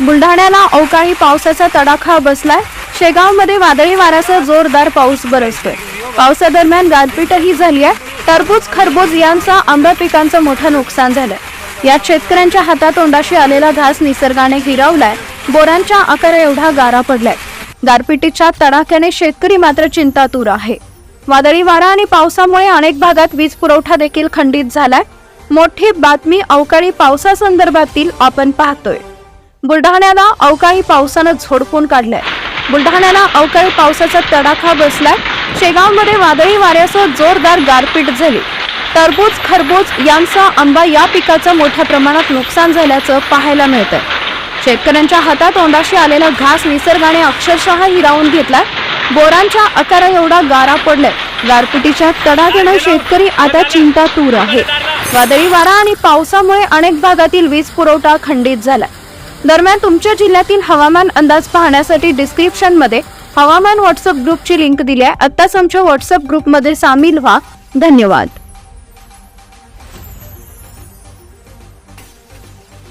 बुलढाण्याला अवकाळी पावसाचा तडाखा बसलाय. शेगावमध्ये वादळी वाऱ्यासह जोरदार पाऊस बरसतोय. पावसादरम्यान गारपीटही झाली आहे. टरबूज खरबूज यांचा आंबा पिकांचं मोठं नुकसान झालंय. यात शेतकऱ्यांच्या हातातोंडाशी आलेला घास निसर्गाने हिरावलाय. बोरांच्या आकारा एवढा गारा पडलाय. गारपिटीच्या तडाख्याने शेतकरी मात्र चिंतातूर आहे. वादळी वारा आणि पावसामुळे अनेक भागात वीज पुरवठा देखील खंडित झालाय. मोठी बातमी अवकाळी पावसासंदर्भातील आपण पाहतोय. बुलढाण्याला अवकाळी पावसानं झोडपून काढलंय. बुलढाण्याला अवकाळी पावसाचा तडाखा बसलाय. शेगावमध्ये वादळी वाऱ्यासह जोरदार गारपीट झाली. टरबूज खरबूज यांचा आंबा या पिकाचं मोठ्या प्रमाणात नुकसान झाल्याचं पाहायला मिळतंय. शेतकऱ्यांच्या हातात ओंडाशी आलेला घास निसर्गाने अक्षरशः हिरावून घेतलाय. बोरांच्या आकारा एवढा गारा पडलाय. गारपिटीच्या तडाख्यानं शेतकरी आता चिंतातूर आहे. वादळी वारा आणि पावसामुळे अनेक भागातील वीज पुरवठा खंडित झाला. दरम्यान तुमच्या जिल्ह्यातील हवामान अंदाज पाहण्यासाठी डिस्क्रिप्शनमध्ये हवामान व्हॉट्सअप ग्रुपची लिंक दिली आहे. आत्ताच आमच्या व्हॉट्सअप ग्रुपमध्ये सामील व्हा. धन्यवाद.